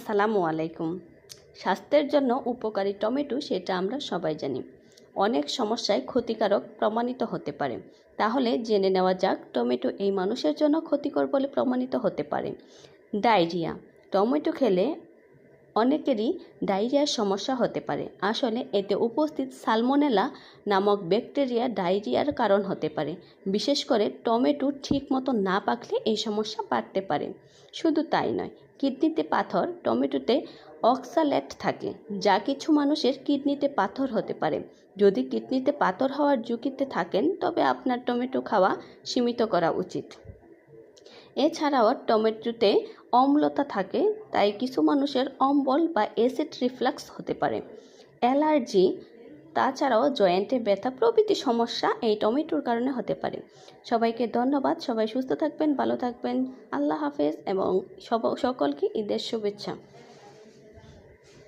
আসসালামু আলাইকুম। স্বাস্থ্যের জন্য উপকারী টমেটো সেটা আমরা সবাই জানি। অনেক সমস্যায় ক্ষতিকারক প্রমাণিত হতে পারে। তাহলে জেনে নেওয়া যাক টমেটো এই মানুষের জন্য ক্ষতিকর বলে প্রমাণিত হতে পারে। ডায়রিয়া। টমেটো খেলে অনেকেরই ডায়রিয়ার সমস্যা হতে পারে। আসলে এতে উপস্থিত সালমোনেলা নামক ব্যাকটেরিয়া ডায়রিয়ার কারণ হতে পারে। বিশেষ করে টমেটো ঠিকমতো না পাকলে এই সমস্যা বাড়তে পারে। শুধু তাই নয়, কিডনিতে পাথর টমেটোতে অক্সালেট থাকে, যা কিছু মানুষের কিডনিতে পাথর হতে পারে। যদি কিডনিতে পাথর হওয়ার ঝুঁকিতে থাকেন, তবে আপনার টমেটো খাওয়া সীমিত করা উচিত। এছাড়াও টমেটোতে অম্লতা থাকে, তাই কিছু মানুষের অম্বল বা অ্যাসিড রিফ্লাক্স হতে পারে। অ্যালার্জি, তাছাড়াও জয়েন্টে ব্যথা, প্রভৃতি সমস্যা এই টমেটোর কারণে হতে পারে। সবাইকে ধন্যবাদ, সবাই সুস্থ থাকবেন, ভালো থাকবেন, আল্লাহ হাফেজ এবং সব, সকলকে ঈদের শুভেচ্ছা।